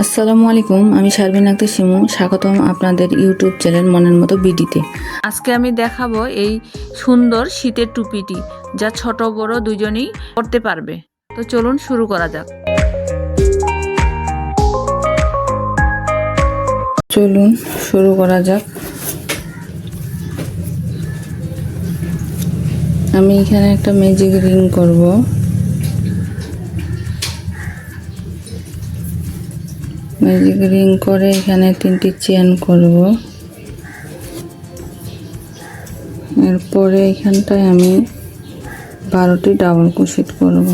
আসসালামু আলাইকুম আমি শারবিন আক্তার শিমু। স্বাগতম আপনাদের ইউটিউব চ্যানেল মনের মতো বিডিতে। আজকে আমি দেখাবো এই সুন্দর শীতের টুপিটি যা ছোট বড় দুজনেই পরতে পারবে। তো চলুন শুরু করা যাক। চলুন শুরু করা যাক। আমি এখানে একটা ম্যাজিক রিং করব। ম্যাজিক রিং করে এখানে তিনটি চেন করব। এরপরে এখানটায় আমি বারোটি ডাবল ক্রোশেট করব।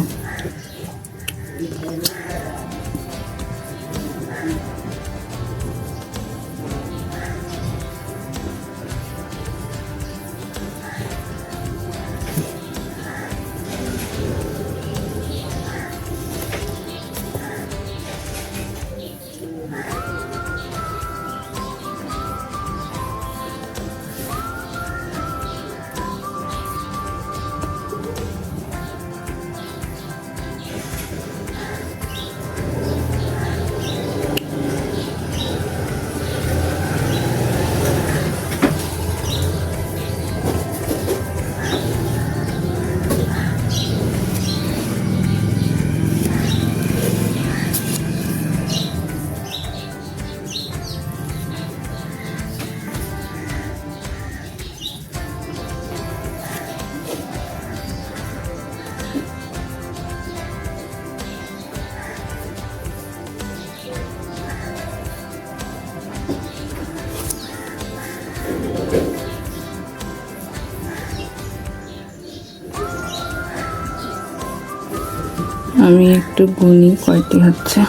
আমি একটু গুনি কয়টি হচ্ছে?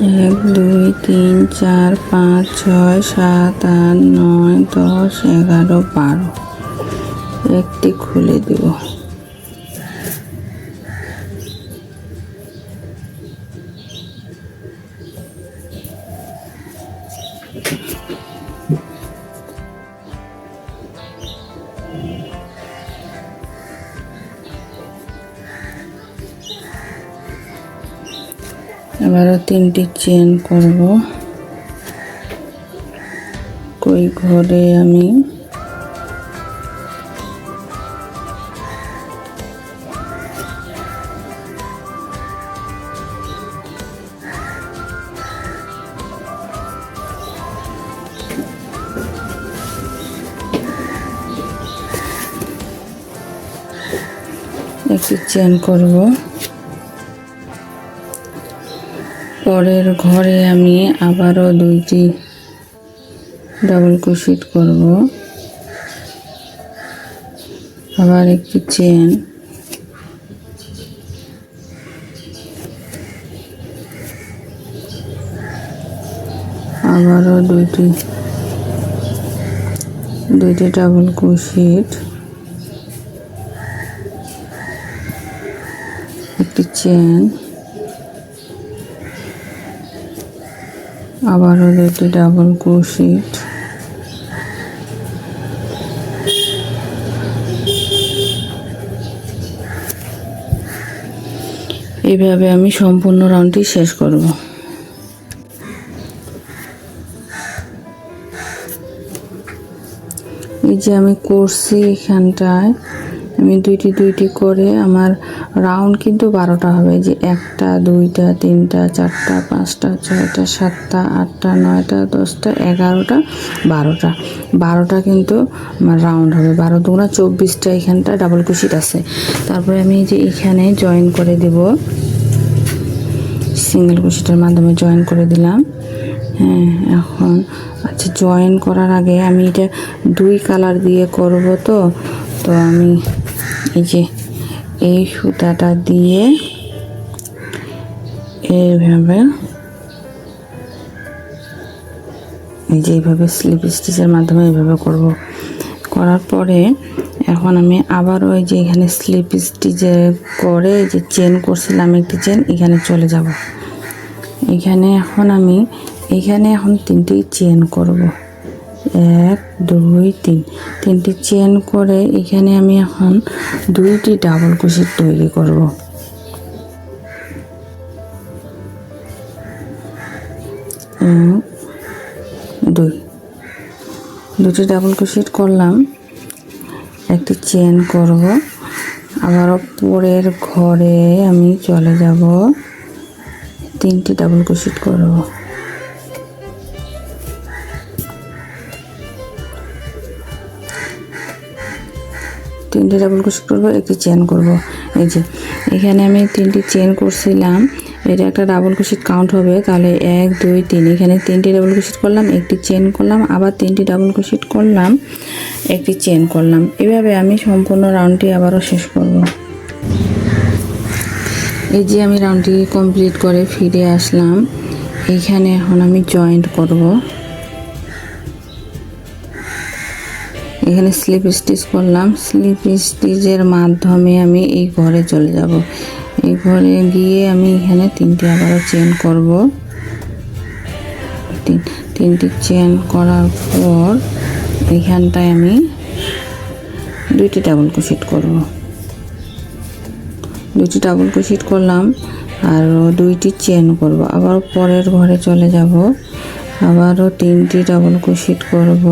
এক, দুই, তিন, চার, পাঁচ, ছয়, সাত, আট, নয়, দশ, এগারো, বারো। একটি খুলে দিব। এবারও তিনটি চেন করব। কই ঘরে আমি? একটি চেন করব। পরের ঘরে আমি আবারও দুইটি ডাবল ক্রোশেট করব। আবার একটি চেন আবারও দুইটি দুইটি ডাবল ক্রোশেট একটি চেন আবারও দুটি ডাবল ক্রোশেট। এইভাবে আমি সম্পূর্ণ রাউন্ডটি শেষ করব। এই যে আমি করছি এখানটায়। আমি দুইটি দুইটি করে আমার রাউন্ড কিন্তু বারোটা হবে। যে একটা, দুইটা, তিনটা, চারটা, পাঁচটা, ছয়টা, সাতটা, আটটা, নয়টা, দশটা, এগারোটা, বারোটা। বারোটা কিন্তু আমার রাউন্ড হবে। বারো দুগুণা চব্বিশটা এখানটা ডাবল কুশিট আছে। তারপরে আমি যে এখানে জয়েন করে দেব। সিঙ্গেল কুশিটার মাধ্যমে জয়েন করে দিলাম। হ্যাঁ এখন আচ্ছা জয়েন করার আগে আমি এটা দুই কালার দিয়ে করব তো? তো আমি এই যে, এই সুতাটা দিয়ে এইভাবে, এই যে এইভাবে স্লিপ স্টিচের মাধ্যমে এইভাবে করব। করার পরে এখন আমি আবার ওই যে এখানে স্লিপ স্টিচে করে যে চেন করছিলাম একটি চেন এখানে চলে যাব। এখানে এখন আমি, এখানে এখন তিনটি চেন করব। এক, দুই, তিন। তিনটি চেন করে এখানে আমি এখন দুইটি ডাবল কুশি তৈরি করব। দুই। দুটি ডাবল কুশিট করলাম। একটি চেন করব। আবারও পরের ঘরে আমি চলে যাব। তিনটি ডাবল কুশিট করব। তিনটি ডাবল কুশিট করব, একটি চেন করব। এই যে, এখানে আমি তিনটি চেন করছিলাম। এটা একটা ডাবল কুশিট কাউন্ট হবে, তাহলে এক, দুই, তিন। এখানে তিনটি ডাবল কুশিট করলাম, একটি চেন করলাম, আবার তিনটি ডাবল কুশিট করলাম, একটি চেন করলাম। এভাবে আমি সম্পূর্ণ রাউন্ডটি আবারও শেষ করব। এই যে আমি রাউন্ডটি কমপ্লিট করে ফিরে আসলাম। এইখানে এখন আমি জয়েন্ট করব। এখানে স্লিপ স্টিচ করলাম। স্লিপ স্টিচের মাধ্যমে আমি এই ঘরে চলে যাব। এই ঘরে গিয়ে আমি এখানে তিনটি আবারও চেন করব। তিনটি চেন করার পর এখানটায় আমি দুইটি ডাবল কুশিট করব। দুইটি ডাবল কুশিট করলাম আর দুইটি চেন করব। আবার পরের ঘরে চলে যাব। আবারও তিনটি ডাবল কুশিট করব।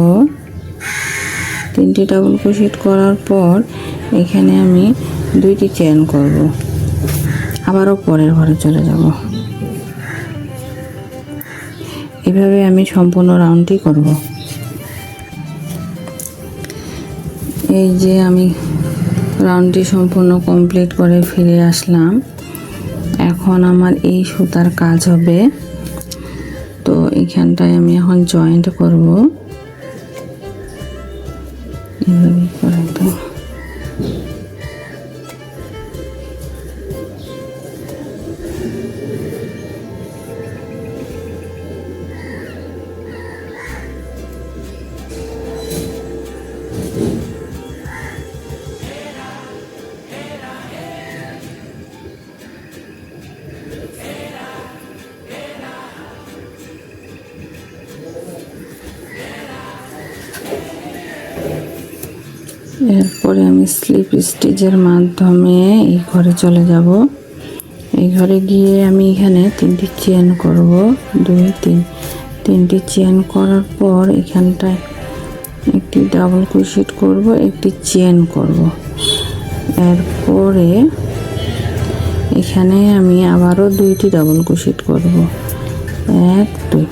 তিনটি ডাবল ক্রোশেট করার পর এখানে আমি দুইটি চেন করব। আবারও পরের ঘরে চলে যাব। এভাবে আমি সম্পূর্ণ রাউন্ডটি করব। এই যে আমি রাউন্ডটি সম্পূর্ণ কমপ্লিট করে ফিরে আসলাম। এখন আমার এই সুতার কাজ হবে। তো এখানটায় আমি এখন জয়েন্ট করব। এভাবে করে দাও এরপরে স্লিপ স্টিচের মাধ্যমে এই ঘরে চলে যাব। এই ঘরে গিয়ে আমি এখানে তিনটি চেন করব। দুই, তিন, তিনটি চেন করার পর এখানটায় একটি ডাবল ক্রোশেট করব, একটি চেন করব। এরপরে এখানে আমি আবারও দুইটি ডাবল ক্রোশেট করব। এক, দুই।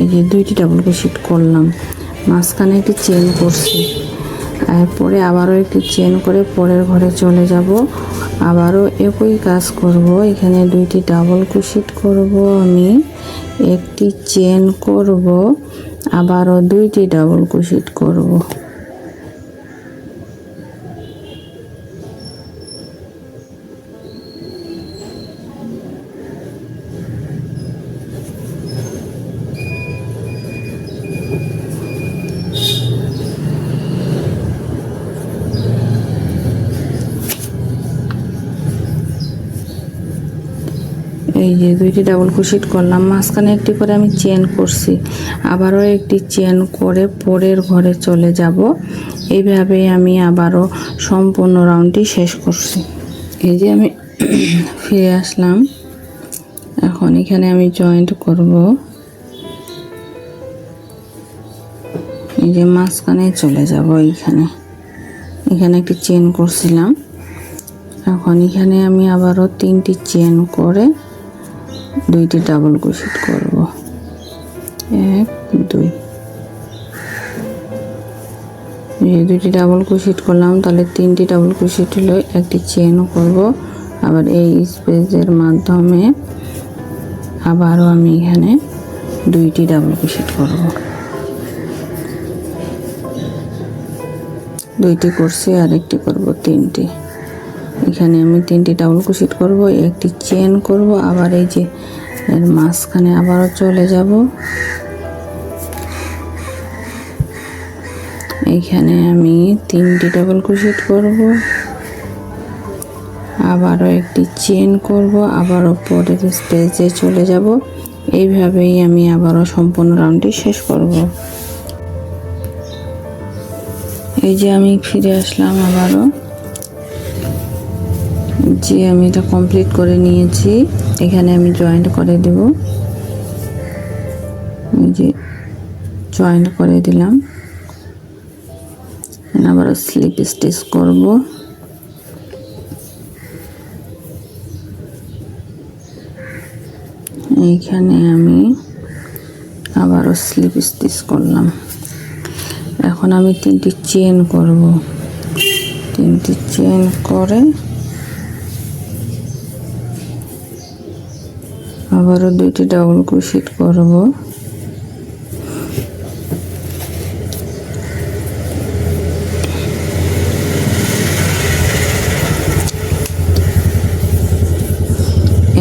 এই যে দুইটি ডাবল ক্রোশেট করলাম। মাঝখানে একটি চেন করছি। এরপরে আবারও একটি চেন করে পরের ঘরে চলে যাব। আবারও একই কাজ করব। এখানে দুইটি ডাবল কুশিট করব আমি। একটি চেন করব। আবারও দুইটি ডাবল কুশিট করব এই দুইটি ডাবল কুশিট করলাম। মাঝখানে একটি করে আমি চেন করছি। আবারও একটি চেন করে পরের ঘরে চলে যাব। এইভাবে আমি আবারও সম্পূর্ণ রাউন্ডটি শেষ করছি। এই যে আমি ফিরে আসলাম। এখন এখানে আমি জয়েন্ট করব। এই যে মাঝখানে চলে যাব এইখানে। এখানে একটি চেন করছিলাম। এখন এখানে আমি আবারও তিনটি চেন করে দুইটি ডাবল ক্রোশেট করব। এক, দুই। এই দুইটি ডাবল ক্রোশেট করলাম, তাহলে তিনটি ডাবল ক্রোশেট হলো একটি চেনও করব। আবার এই স্পেসের মাধ্যমে আবারও আমি এখানে দুইটি ডাবল ক্রোশেট করব। দুইটি করছি আর একটি করব, তিনটি। এখানে আমি তিনটি ডাবল কুশিট করব, একটি চেন করব, আবার এই যে এর মাঝখানে আবারও চলে যাব। এইখানে আমি তিনটি ডাবল কুশিট করব, আবারও একটি চেন করব, আবারও পরের স্টেজে চলে যাব। এইভাবেই আমি আবারও সম্পূর্ণ রাউন্ডটি শেষ করব। এই যে আমি ফিরে আসলাম আবারও। যে আমি এটা কমপ্লিট করে নিয়েছি। এখানে আমি জয়েন্ট করে দেব। যে জয়েন্ট করে দিলাম। আবার স্লিপ স্টিচ করব। এইখানে আমি আবারও স্লিপ স্টিচ করলাম। এখন আমি তিনটি চেন করব। তিনটি চেন করে আবারও দুইটি ডাবল ক্রোশেট করব।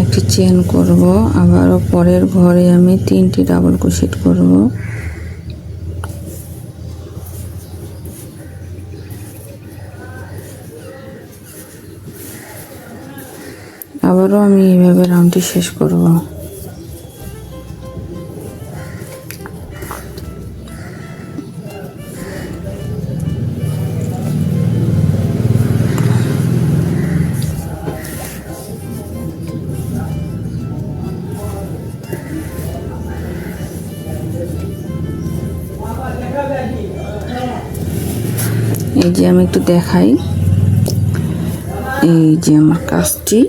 একটি চেন করব। আবারও পরের ঘরে আমি তিনটি ডাবল ক্রোশেট করব। আবারও আমি এইভাবে রাউন্ডটি শেষ করব। এই যে আমি একটু দেখাই। এই যে আমার কাজটি।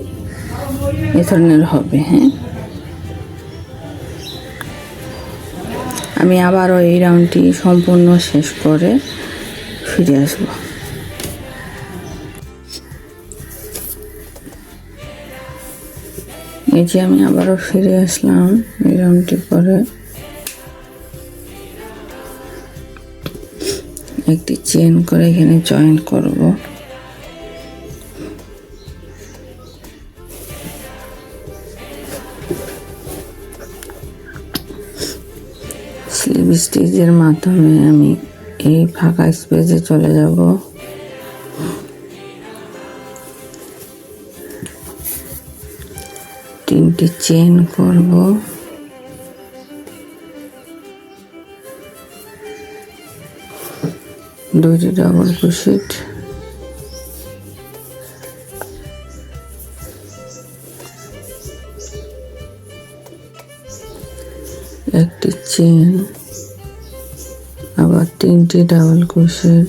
এ ধরনের হবে হ্যাঁ? আমি আবারও এই রাউন্ডটি সম্পূর্ণ শেষ করে ফিরে আসব। এই যে আমি আবারও ফিরে আসলাম এই রাউন্ডটি করে একটি চেন করে এখানে জয়েন করব। স্টিচের মাধ্যমে আমি এই ফাঁকা স্পেসে চলে যাব। তিনটি চেন করব। দুইটি ডবল ক্রোশেট তিনটি ডাবল ক্রোশেট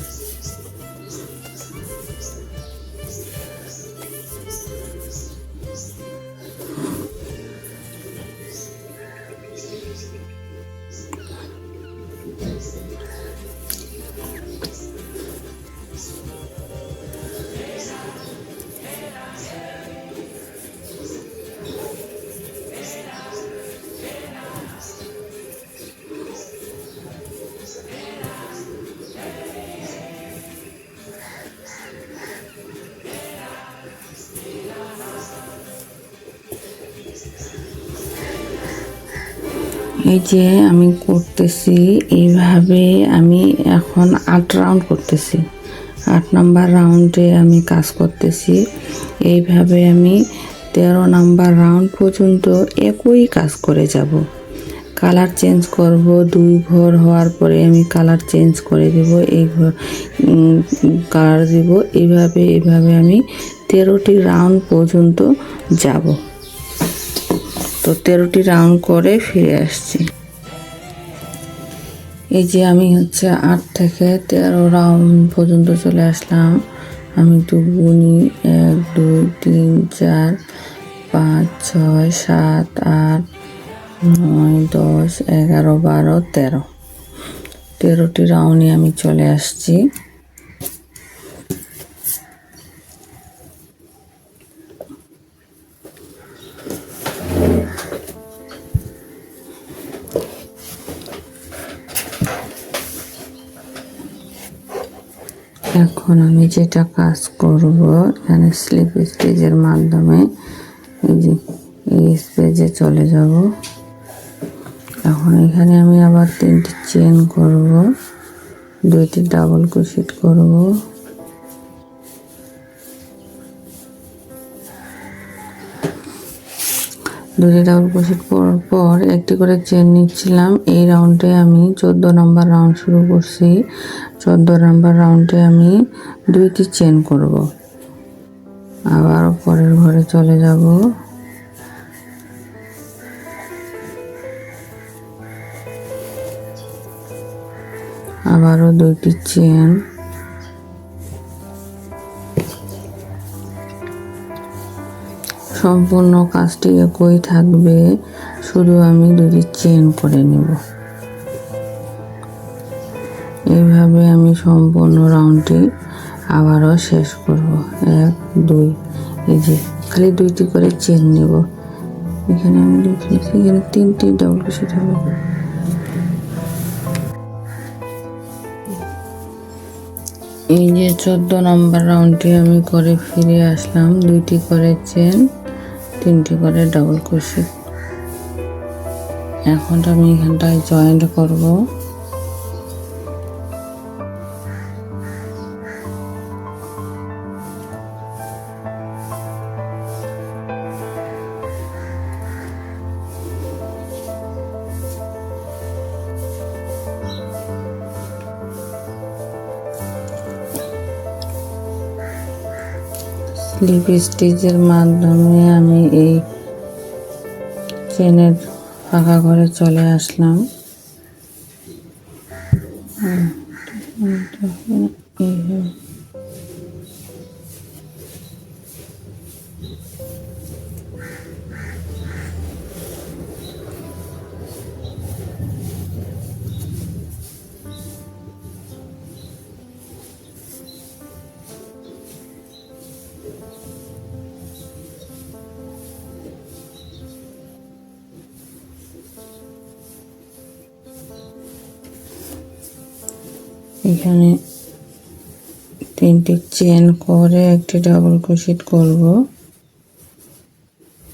এই যে আমি করতেছি, এইভাবে আমি এখন আট রাউন্ড করতেছি। আট নাম্বার রাউন্ডে আমি কাজ করতেছি। এইভাবে আমি তেরো নাম্বার রাউন্ড পর্যন্ত একই কাজ করে যাব। কালার চেঞ্জ করব, দুই ঘর হওয়ার পরে আমি কালার চেঞ্জ করে দেব, এই ঘর কালার দেব। এইভাবে এইভাবে আমি তেরোটি রাউন্ড পর্যন্ত যাব। তো তেরোটি রাউন্ড করে ফিরে আসছি। এই যে আমি হচ্ছে আট থেকে তেরো রাউন্ড পর্যন্ত চলে আসলাম। আমি একটু গুনি এক দুই তিন, চার, পাঁচ, ছয়, সাত, আট, নয়, দশ, এগারো, বারো, তেরো। তেরোটি রাউন্ডে আমি চলে আসছি। এখন আমি যেটা কাজ করব, এখানে স্লিপ স্টেজের মাধ্যমে এই যে স্পেজে চলে যাব। এখন এখানে আমি আবার তিনটি চেন করব, দুইটি ডাবল ক্রোশেট করব। দুটি ডাবল ক্রোশেট পরার পর একটি করে চেন নিচ্ছিলাম। এই রাউন্ডে আমি চোদ্দ নম্বর রাউন্ড শুরু করছি। চোদ্দ নম্বর রাউন্ডে আমি দুইটি চেন করব। আবার পরের ঘরে চলে যাব। আবারও দুইটি চেন সম্পূর্ণ কাজটি একই থাকবে। শুধু আমি দুটি চেন করে নেব। সম্পূর্ণ রাউন্ডটি আবারও শেষ করব। এক, দুই, এই যে, খালি দুইটি করে চেন নেব। এখানে আমি দুটি এখানে তিনটি ডাবল ক্রোশেট হবে। এই যে চোদ্দ নম্বর রাউন্ডটি আমি করে ফিরে আসলাম। দুইটি করে চেন তিনটি করে ডাবল ক্রোশেট এখন আমি এখানটায় জয়েন্ট করব। স্লিপ স্টিচের মাধ্যমে আমি এই চেনের ফাঁকা ঘরে চলে আসলাম। এখানে তিনটি চেন করে একটি ডাবল ক্রোশেট করব।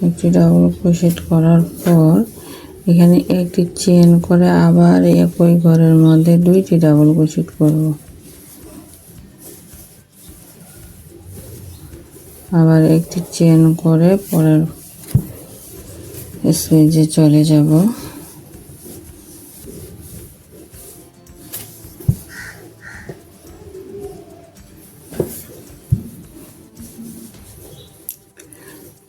একটি ডাবল ক্রোশেট করার পর এখানে একটি চেন করে আবার একই ঘরের মধ্যে দুইটি ডাবল ক্রোশেট করব। আবার একটি চেন করে পরের স্টেজে চলে যাব।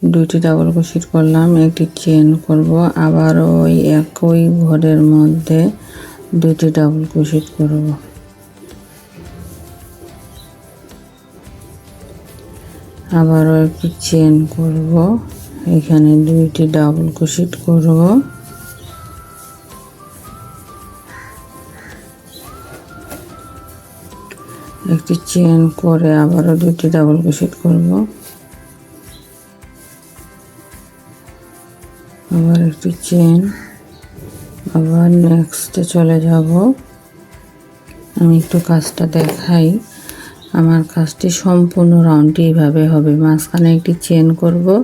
দুইটি ডাবল ক্রোশেট করলাম, একটি চেন করব, আবার ওই একই ঘরের মধ্যে দুইটি ডাবল ক্রোশেট করব। আবারও একটি চেন করব, এখানে দুইটি ডাবল ক্রোশেট করব। একটি চেন করে আবারও দুটি ডাবল ক্রোশেট করব। আবার একটি চেন। আবার নেক্সটে চলে যাব। আমি একটু কাজটা দেখাই। আমার কাজটি সম্পূর্ণ রাউন্ডটি এইভাবে হবে। মাঝখানে একটি চেন করব,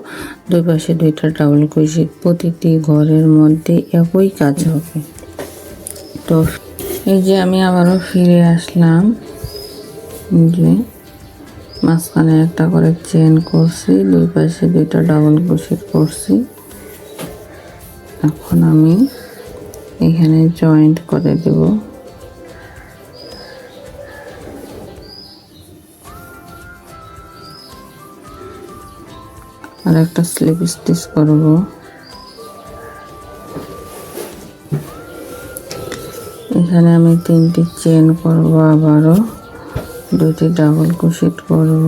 দুই পাশে দুইটা ডাবল ক্রোশেট প্রতিটি ঘরের মধ্যে একই কাজ হবে। তো এই যে আমি আবারও ফিরে আসলাম। যে মাঝখানে একটা করে চেন করছি, দুই পাশে দুইটা ডাবল ক্রোশেট করছি। এখন আমি এখানে জয়েন্ট করে দেব। আর একটা স্লিপ স্টিচ করব। এখানে আমি তিনটি চেন করব আবারও। দুটি ডাবল কুশিট করব।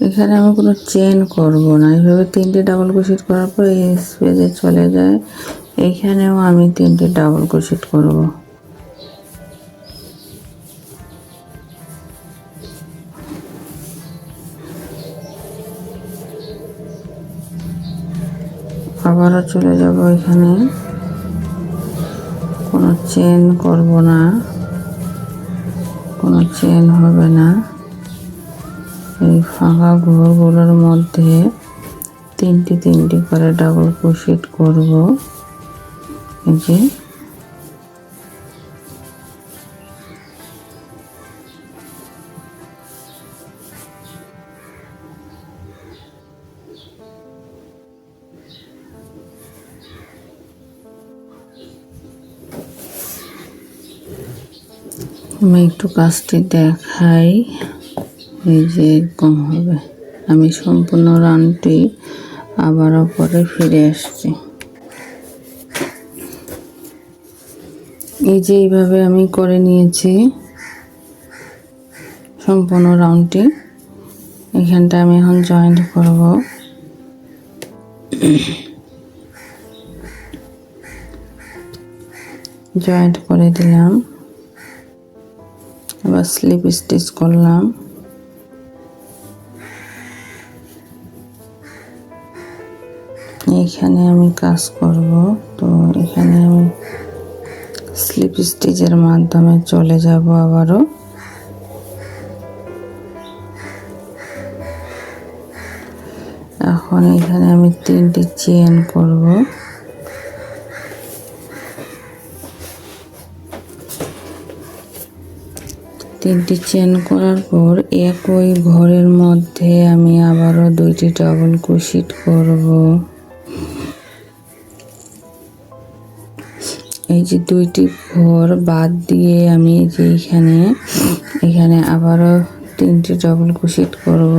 এখানে আমি কোনো চেন করব না। এইভাবে তিনটে ডাবল ক্রোশেট করার পর এই স্পেসে চলে যায়। এইখানেও আমি তিনটে ডাবল ক্রোশেট করব। আবারও চলে যাব এখানে। কোনো চেন করব না। কোনো চেন হবে না। এই ফাঁকা ঘরগুলোর মধ্যে তিনটি তিনটি করে ডাবল ক্রোশেট করব। যে। আমি একটু কাজটি দেখাই। এই যে কম হবে। আমি সম্পূর্ণ রানটি আবারও পরে ফিরে আসছি। এই যে এইভাবে আমি করে নিয়েছি সম্পূর্ণ রাউন্ডটি। এখানটা আমি এখন জয়েন্ট করব। জয়েন্ট করে দিলাম। আবার স্লিপ স্টিচ করলাম। এখানে আমি কাজ করব। তো এখানে আমি স্লিপ স্টিচের মাধ্যমে চলে যাব আবারও। এখন এখানে আমি তিনটি চেন করব। তিনটি চেন করার পর একই ঘরের মধ্যে আমি আবারও দুইটি ডাবল কুশিট করব। এই যে দুইটি ঘর বাদ দিয়ে আমি যে এখানে এখানে আবারও তিনটি ডবল কুশিট করব।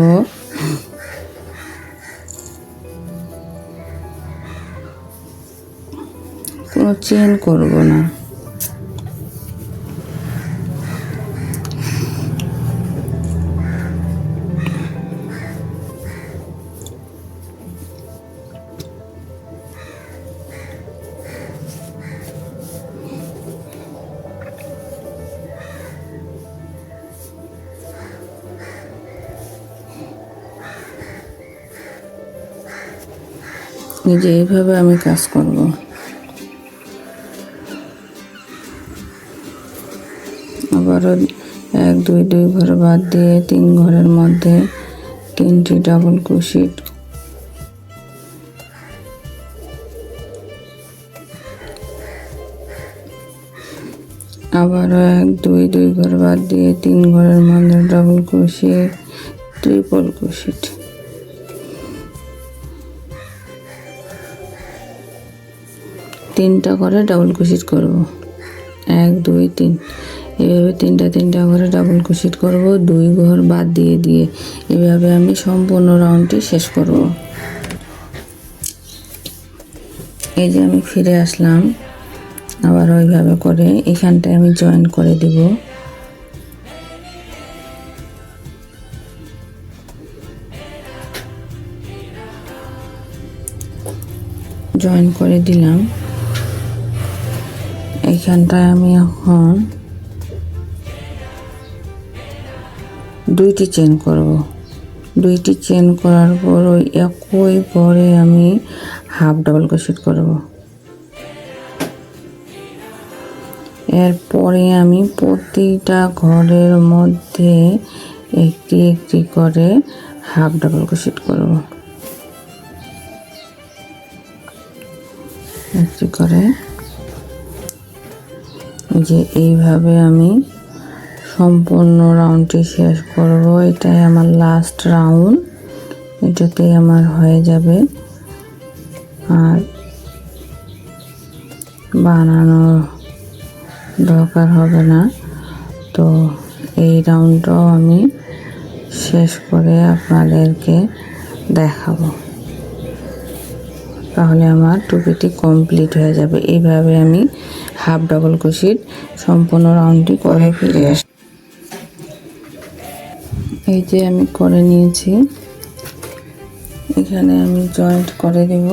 কোনো চেন করব না। যে এইভাবে আমি কাজ করব। আবারও এক, দুই দুই ঘর বাদ দিয়ে তিন ঘরের মধ্যে তিনটি ডাবল ক্রোশেট আবারও এক, দুই দুই ঘর বাদ দিয়ে তিন ঘরের মধ্যে ডাবল ক্রোশেট ট্রিপল ক্রোশেট তিনটা করে ডাবল ক্রোশেট করব। এক, দুই, তিন। এভাবে তিনটা তিনটা করে ডাবল ক্রোশেট করব, দুই ঘর বাদ দিয়ে দিয়ে। এভাবে আমি সম্পূর্ণ রাউন্ডটি শেষ করব। এই যে আমি ফিরে আসলাম, আবার ওইভাবে করে এখানটায় আমি জয়েন করে দেব। জয়েন করে দিলাম। এইখানটায় আমি এখন দুইটি চেন করব। দুইটি চেন করার পর ওই একই পরে আমি হাফ ডাবল ক্রোশেট করব। এরপরে আমি প্রতিটা ঘরের মধ্যে একটি একটি করে হাফ ডাবল ক্রোশেট করব। একটি করে যে এইভাবে আমি সম্পূর্ণ রাউন্ডটি শেষ করব। এটাই আমার লাস্ট রাউন্ড এটাতেই আমার হয়ে যাবে। আর বানানোর দরকার হবে না। তো এই রাউন্ডটাও আমি শেষ করে আপনাদেরকে দেখাবো। তাহলে আমার টুপিটি কমপ্লিট হয়ে যাবে। এইভাবে আমি হাফ ডবল ক্রোশেট সম্পূর্ণ রাউন্ডটি করে ফিরে আস এই যে আমি করে নিয়েছি। এখানে আমি জয়েন্ট করে দেব।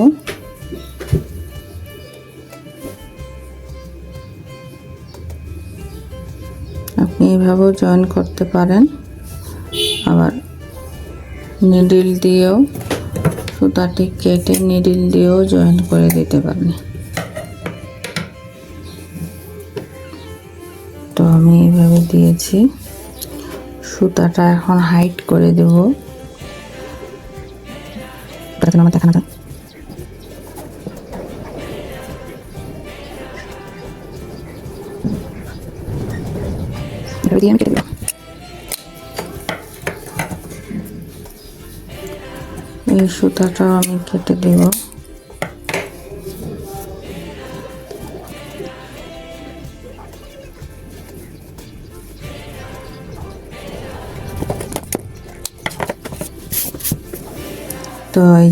আপনি এইভাবেও জয়েন করতে পারেন। আবার নিডিল দিয়েও সুতাটি কেটে নিডিল দিয়েও জয়েন করে দিতে পারেন। তো আমি এইভাবে দিয়েছি। সুতাটা এখন হাইট করে দেব। আমার দেখানো যায় এই সুতাটাও আমি কেটে দেব।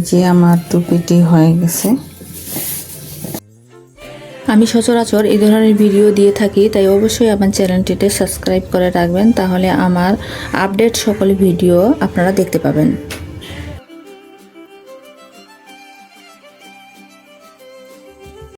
যে আমার টুপিটি হয়ে গেছে। আমি সচরাচর এই ধরনের ভিডিও দিয়ে থাকি, তাই অবশ্যই আমার চ্যানেলটিতে সাবস্ক্রাইব করে রাখবেন, তাহলে আমার আপডেট সকল ভিডিও আপনারা দেখতে পাবেন।